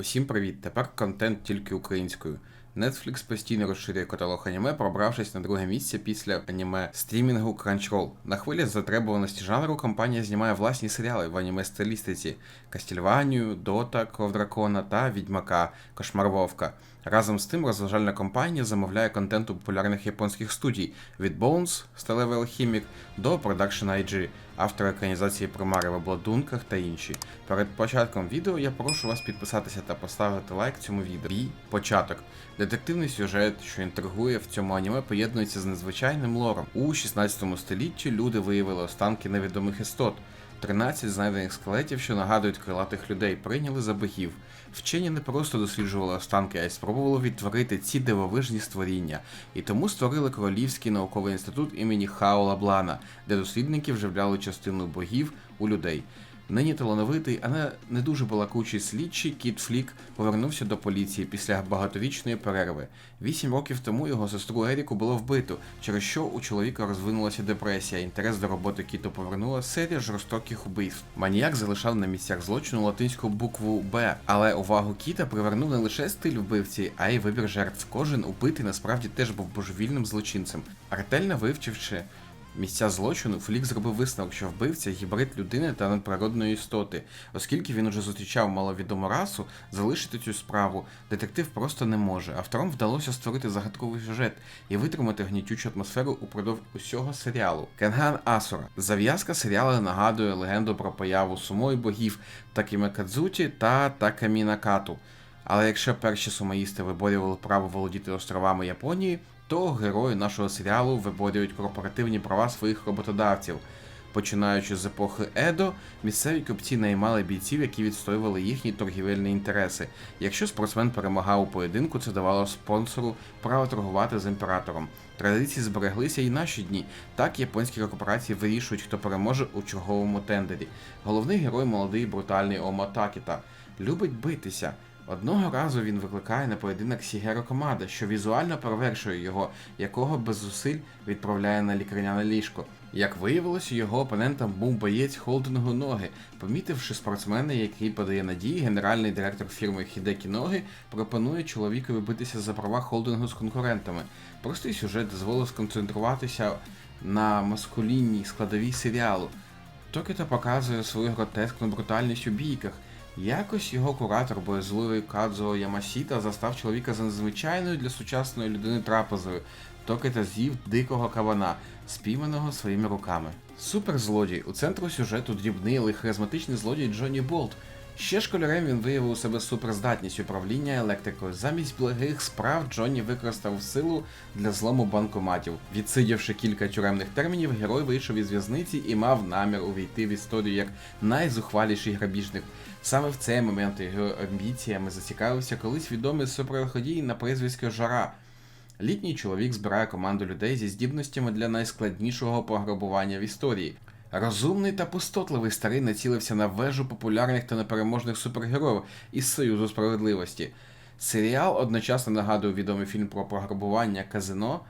Усім привіт! Тепер контент тільки українською. Netflix постійно розширює каталог аніме, пробравшись на друге місце після аніме стрімінгу Crunchyroll. На хвилі затребуваності жанру компанія знімає власні серіали в аніме стилістиці Кастільванію, Дота, Кров Дракона та Відьмака, Кошмар Вовка. Разом з тим розважальна компанія замовляє контент у популярних японських студій від Bones, Сталевий Алхімік до Production IG, автора екранізації про Мари в обладунках та інші. Перед початком відео я прошу вас підписатися та поставити лайк цьому відео. І початок. Детективний сюжет, що інтригує в цьому аніме, поєднується з незвичайним лором. У 16 столітті люди виявили останки невідомих істот. 13 знайдених скелетів, що нагадують крилатих людей, прийняли за богів. Вчені не просто досліджували останки, а й спробували відтворити ці дивовижні створіння. І тому створили Королівський науковий інститут імені Хаула Блана, де дослідники вживляли частину богів у людей. Нині талановитий, але не дуже балакучий слідчий Кіт Флік повернувся до поліції після багаторічної перерви. Вісім років тому його сестру Еріку було вбито, через що у чоловіка розвинулася депресія. Інтерес до роботи Кіту повернула серія жорстоких убивств. Маніяк залишав на місцях злочину латинську букву Б, але увагу Кіта привернув не лише стиль вбивці, а й вибір жертв. Кожен убитий насправді теж був божевільним злочинцем. Ретельно вивчивши місця злочину, Флік зробив висновок, що вбивця гібрид людини та надприродної істоти. Оскільки він уже зустрічав маловідому расу, залишити цю справу детектив просто не може. Авторам вдалося створити загадковий сюжет і витримати гнітючу атмосферу упродовж усього серіалу. Кенган Асура. Зав'язка серіалу нагадує легенду про появу сумої богів Такіме Кадзуті та Такамі Накату. Але якщо перші сумоїсти виборювали право володіти островами Японії, то герої нашого серіалу виборюють корпоративні права своїх роботодавців. Починаючи з епохи Едо, місцеві купці наймали бійців, які відстоювали їхні торгівельні інтереси. Якщо спортсмен перемагав у поєдинку, це давало спонсору право торгувати з імператором. Традиції збереглися і наші дні. Так японські корпорації вирішують, хто переможе у черговому тендері. Головний герой молодий брутальний Ома Такіта. Любить битися. Одного разу він викликає на поєдинок Сігеро Комада, що візуально перевершує його, якого без зусиль відправляє на лікарняне ліжко. Як виявилося, його опонентом був боєць холдингу ноги. Помітивши спортсмена, який подає надії, генеральний директор фірми Хідекі Ноги пропонує чоловікові битися за права холдингу з конкурентами. Простий сюжет дозволив сконцентруватися на маскулінній складовій серіалу. Токіто показує свою гротескну брутальність у бійках. Якось його куратор, боязливий Кадзо Ямасіта, застав чоловіка за незвичайною для сучасної людини трапезою. Токета з'їв дикого кабана, спійманого своїми руками. Суперзлодій. У центру сюжету дрібний, але харизматичний злодій Джонні Болт. Ще школярем він виявив у себе суперздатність управління електрикою. Замість благих справ Джонні використав силу для злому банкоматів. Відсидівши кілька тюремних термінів, герой вийшов із в'язниці і мав намір увійти в історію як найзухваліший грабіжник. Саме в цей момент його амбіціями зацікавився колись відомий суперходій на прізвисько Жара. Літній чоловік збирає команду людей зі здібностями для найскладнішого пограбування в історії. Розумний та пустотливий старий націлився на вежу популярних та непереможних супергероїв із Союзу справедливості. Серіал одночасно нагадує відомий фільм про пограбування казино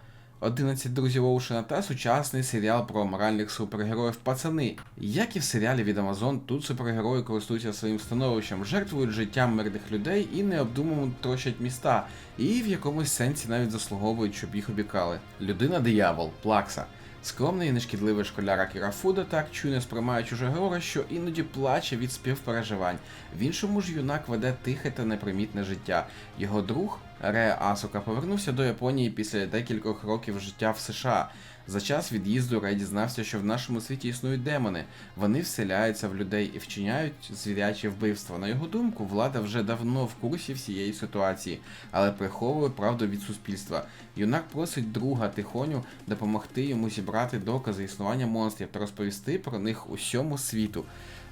11 друзів Оушена та сучасний серіал про моральних супергероїв Пацани. Як і в серіалі від Amazon, тут супергерої користуються своїм становищем, жертвують життям мирних людей і необдумано трощать міста, і в якомусь сенсі навіть заслуговують, щоб їх обікали. Людина диявол, плакса. Скромний і нешкідливий школяр Акіра Фуда так чуйно сприймає чуже горе, що іноді плаче від співпереживань. В іншому ж юнак веде тихе та непримітне життя. Його друг Ре Асука повернувся до Японії після декількох років життя в США. За час від'їзду Рей дізнався, що в нашому світі існують демони. Вони вселяються в людей і вчиняють звірячі вбивства. На його думку, влада вже давно в курсі всієї ситуації, але приховує правду від суспільства. Юнак просить друга Тихоню допомогти йому зібрати докази існування монстрів та розповісти про них усьому світу.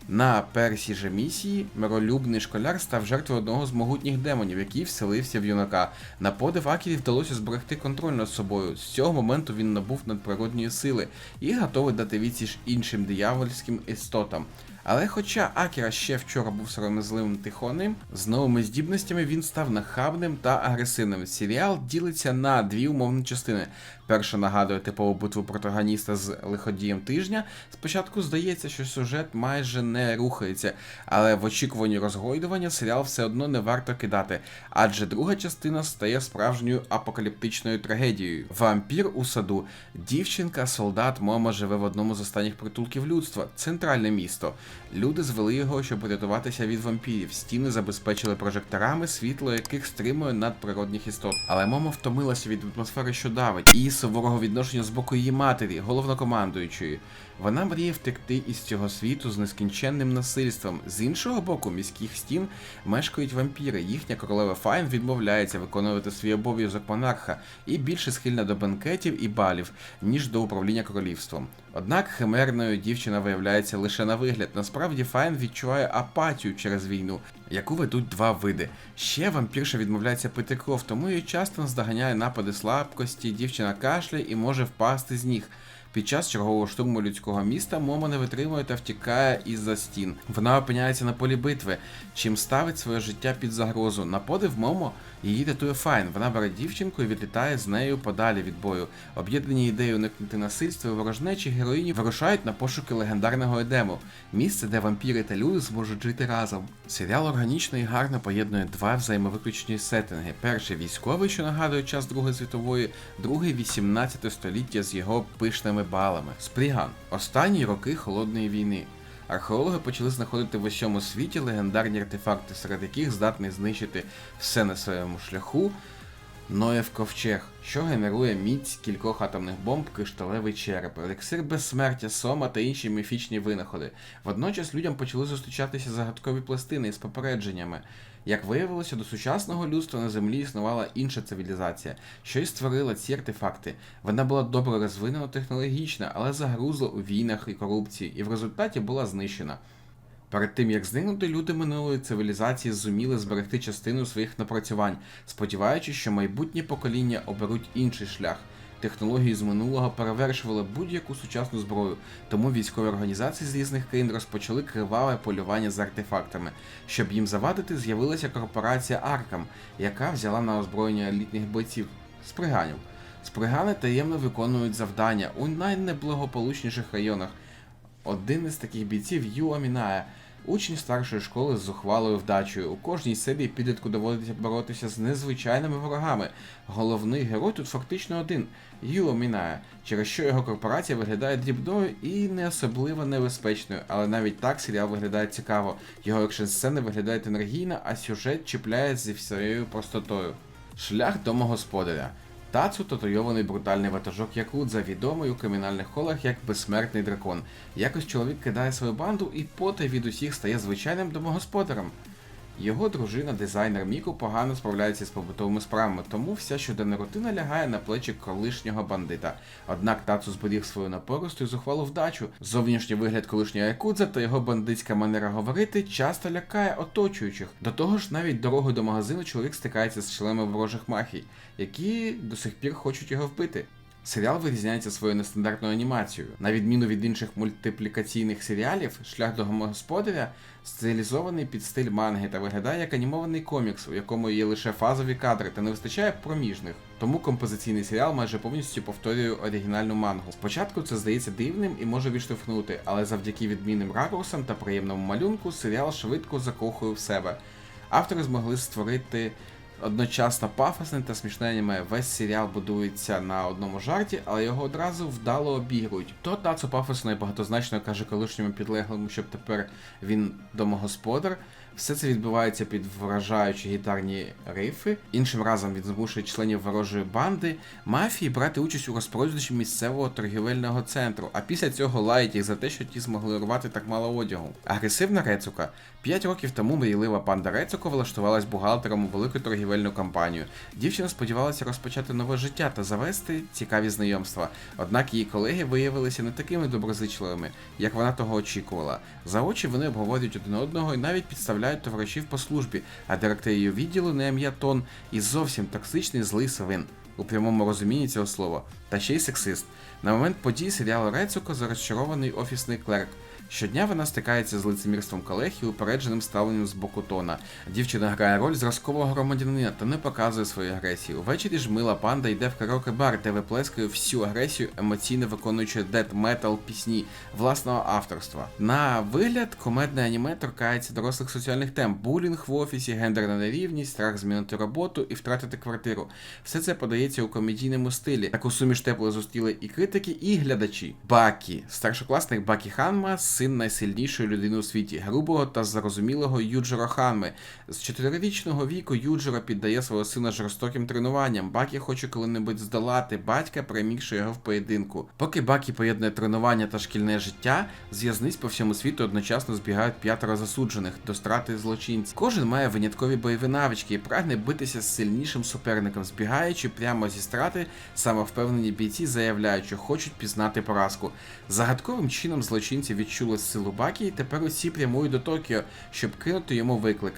На першій же місії миролюбний школяр став жертвою одного з могутніх демонів, який вселився в юнака. На подив Акірі вдалося зберегти контроль над собою. З цього моменту він набув надприродньої сили і готовий дати відсіч іншим диявольським істотам. Але хоча Акіра ще вчора був сором'язливим тихоним, з новими здібностями він став нахабним та агресивним. Серіал ділиться на дві умовні частини. Перша нагадує типову битву протагоніста з лиходієм тижня. Спочатку здається, що сюжет майже не рухається, але в очікуванні розгойдування серіал все одно не варто кидати, адже друга частина стає справжньою апокаліптичною трагедією. Вампір у саду. Дівчинка, солдат Момо живе в одному з останніх притулків людства центральне місто. Люди звели його, щоб врятуватися від вампірів. Стіни забезпечили прожекторами, світло яких стримує надприродних істот. Але Момо втомилася від атмосфери, що давить, і суворого відношення з боку її матері, головнокомандуючої. Вона мріє втекти із цього світу з нескінченним насильством. З іншого боку, міських стін мешкають вампіри. Їхня королева Файн відмовляється виконувати свій обов'язок монарха і більше схильна до бенкетів і балів, ніж до управління королівством. Однак химерною дівчина виявляється лише на вигляд. Насправді Файн відчуває апатію через війну, яку ведуть два види. Ще вампірша відмовляється пити кров, тому її часто наздоганяє напади слабкості, дівчина кашляє і може впасти з ніг. Під час чергового штурму людського міста Момо не витримує та втікає із-за стін. Вона опиняється на полі битви, чим ставить своє життя під загрозу. На подив Момо її рятує Файн. Вона бере дівчинку і відлітає з нею подалі від бою. Об'єднані ідеї уникнути насильства і ворожнечі героїні вирушають на пошуки легендарного Едему, місце, де вампіри та люди зможуть жити разом. Серіал органічно і гарно поєднує два взаємовиключні сеттинги. Перший військовий, що нагадує час Другої світової, другий 18 століття з його пишними балами. Спріган. Останні роки холодної війни. Археологи почали знаходити в усьому світі легендарні артефакти, серед яких здатний знищити все на своєму шляху. Ноєв ковчег, що генерує міць кількох атомних бомб, кришталевий череп, елексир безсмертя, сома та інші міфічні винаходи. Водночас людям почали зустрічатися загадкові пластини із попередженнями. Як виявилося, до сучасного людства на землі існувала інша цивілізація, що й створила ці артефакти. Вона була добре розвинена технологічна, але загрузла у війнах і корупції, і в результаті була знищена. Перед тим як зникнути, люди минулої цивілізації зуміли зберегти частину своїх напрацювань, сподіваючись, що майбутні покоління оберуть інший шлях. Технології з минулого перевершували будь-яку сучасну зброю, тому військові організації з різних країн розпочали криваве полювання за артефактами. Щоб їм завадити, з'явилася корпорація Аркам, яка взяла на озброєння елітних бойців сприганів. Спригани таємно виконують завдання у найнеблагополучніших районах. Один із таких бійців Юа Міная, учень старшої школи з зухвалою вдачею. У кожній серії підлітку доводиться боротися з незвичайними ворогами. Головний герой тут фактично один Юа Міная, через що його корпорація виглядає дрібною і не особливо небезпечною, але навіть так серіал виглядає цікаво. Його екшн сцени виглядають енергійно, а сюжет чіпляє зі всією простотою. Шлях домогосподаря. Тацу татуйований брутальний ватажок Якудза, відомий у кримінальних колах як безсмертний дракон. Якось чоловік кидає свою банду і потай від усіх стає звичайним домогосподарем. Його дружина, дизайнер Міку, погано справляється з побутовими справами, тому вся щоденна рутина лягає на плечі колишнього бандита. Однак Тацу зберіг свою напористу і зухвалу вдачу. Зовнішній вигляд колишнього Якудза та його бандитська манера говорити часто лякає оточуючих. До того ж, навіть дорогою до магазину чоловік стикається з членами ворожих мафій, які до сих пір хочуть його вбити. Серіал вирізняється своєю нестандартною анімацією. На відміну від інших мультиплікаційних серіалів, шлях до господаря стилізований під стиль манги та виглядає як анімований комікс, у якому є лише фазові кадри та не вистачає проміжних. Тому композиційний серіал майже повністю повторює оригінальну мангу. Спочатку це здається дивним і може відштовхнути, але завдяки відмінним ракурсам та приємному малюнку серіал швидко закохує в себе. Автори змогли створити одночасно пафосне та смішне аніме. Весь серіал будується на одному жарті, але його одразу вдало обігрують. То Тацу пафосно і багатозначно каже колишньому підлеглому, щоб тепер він домогосподар. Все це відбувається під вражаючі гітарні рифи. Іншим разом він змушує членів ворожої банди мафії брати участь у розпродажі місцевого торгівельного центру, а після цього лаять їх за те, що ті змогли рвати так мало одягу. Агресивна Рецука. П'ять років тому мрійлива панда Рецуко влаштувалась бухгалтером у велику торгівельну компанію. Дівчина сподівалася розпочати нове життя та завести цікаві знайомства. Однак її колеги виявилися не такими доброзичливими, як вона того очікувала. За очі вони обговорюють один одного і навіть підставляють товаришів по службі, а директор її відділу на ім'я Тон і зовсім токсичний злий свин. У прямому розумінні цього слова, та ще й сексист. На момент подій серіалу Рецуко розчарований офісний клерк. Щодня вона стикається з лицемірством колег і упередженим ставленням з боку Тона. Дівчина грає роль зразкового громадянина та не показує свою агресію. Увечері ж мила панда йде в караоке бар, де виплескує всю агресію, емоційно виконуючи дед метал пісні власного авторства. На вигляд комедне аніме торкається дорослих соціальних тем: булінг в офісі, гендерна нерівність, страх змінити роботу і втратити квартиру. Все це подається у комедійному стилі. Таку суміш тепло зустріли і критики, і глядачі. Бакі, старшокласник Бакі Ханма, син найсильнішої людини у світі, грубого та зарозумілого Юджиро Ханми. З чотирирічного віку Юджиро піддає свого сина жорстоким тренуванням. Бакі хоче коли-небудь здолати батька, перемігши його в поєдинку. Поки Бакі поєднує тренування та шкільне життя, з в'язниць по всьому світу одночасно збігають п'ятеро засуджених до страти злочинців. Кожен має виняткові бойові навички і прагне битися з сильнішим суперником, збігаючи прямо зі страти, самовпевнені бійці заявляють, що хочуть пізнати поразку. Загадковим чином злочинці відчули силу Бакі і тепер усі прямують до Токіо, щоб кинути йому виклик.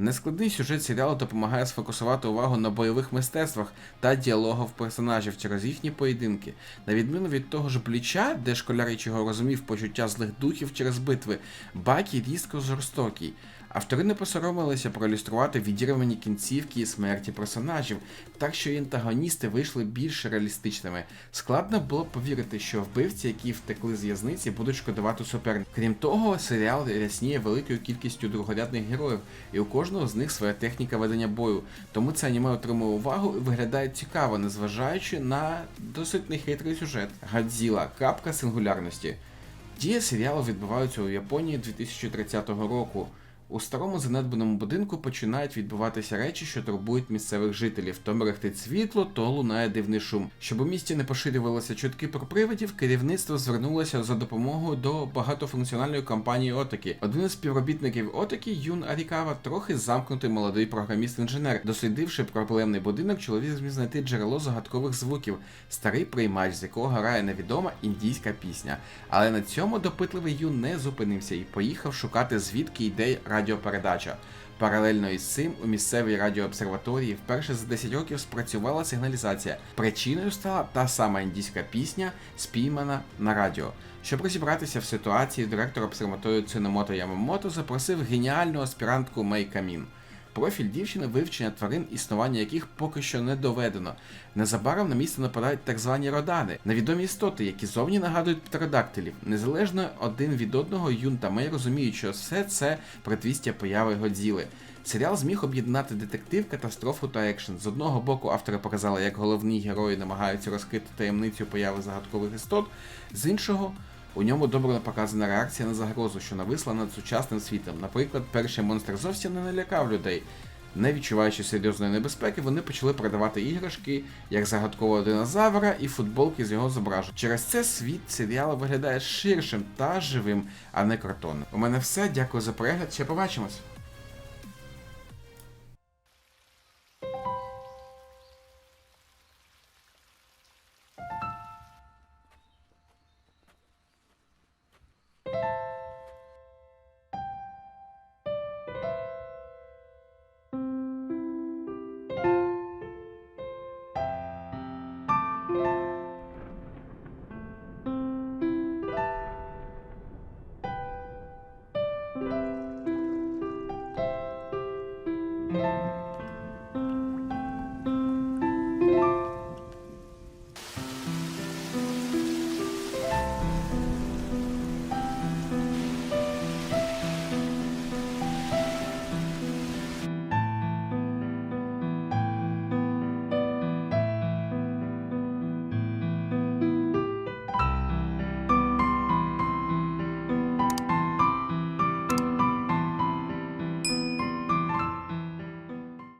Нескладний сюжет серіалу допомагає сфокусувати увагу на бойових мистецтвах та діалогах персонажів через їхні поєдинки. На відміну від того ж Бліча, де школяр чого розумів почуття злих духів через битви, Бакі різко жорстокий. Автори не посоромилися проілюструвати відірвані кінцівки і смерті персонажів, так що і антагоністи вийшли більш реалістичними. Складно було повірити, що вбивці, які втекли з в'язниці, будуть шкодувати суперників. Крім того, серіал рясніє великою кількістю другорядних героїв, і у кожного з них своя техніка ведення бою. Тому це аніме отримує увагу і виглядає цікаво, незважаючи на досить нехитрий сюжет. Гадзіла, крапка сингулярності. Дія серіалу відбуваються у Японії 2030 року. У старому занедбаному будинку починають відбуватися речі, що турбують місцевих жителів. То мерехтить світло, то лунає дивний шум. Щоб у місті не поширювалися чутки про привидів, керівництво звернулося за допомогою до багатофункціональної компанії Отакі. Один із співробітників Отакі, Юн Арікава, трохи замкнутий молодий програміст-інженер. Дослідивши проблемний будинок, чоловік зміг знайти джерело загадкових звуків, старий приймач, з якого грає невідома індійська пісня. Але на цьому допитливий Юн не зупинився і поїхав шукати звідки йде радіопередача. Паралельно із цим у місцевій радіообсерваторії вперше за 10 років спрацювала сигналізація. Причиною стала та сама індійська пісня, спіймана на радіо. Щоб розібратися в ситуації, директор обсерваторії Циномото Ямамото запросив геніальну аспірантку Мей Камін. Профіль дівчини вивчення тварин, існування яких поки що не доведено. Незабаром на місце нападають так звані родани, невідомі істоти, які зовні нагадують птеродактилів. Незалежно один від одного, Юн та Мей розуміють, що все це предвістя появи Годзіли. Серіал зміг об'єднати детектив, катастрофу та екшен. З одного боку, автори показали, як головні герої намагаються розкрити таємницю появи загадкових істот, з іншого. У ньому добре показана реакція на загрозу, що нависла над сучасним світом. Наприклад, перший монстр зовсім не налякав людей. Не відчуваючи серйозної небезпеки, вони почали продавати іграшки як загадкового динозавра і футболки з його зображенням. Через це світ серіалу виглядає ширшим та живим, а не картонним. У мене все. Дякую за перегляд. Ще побачимось.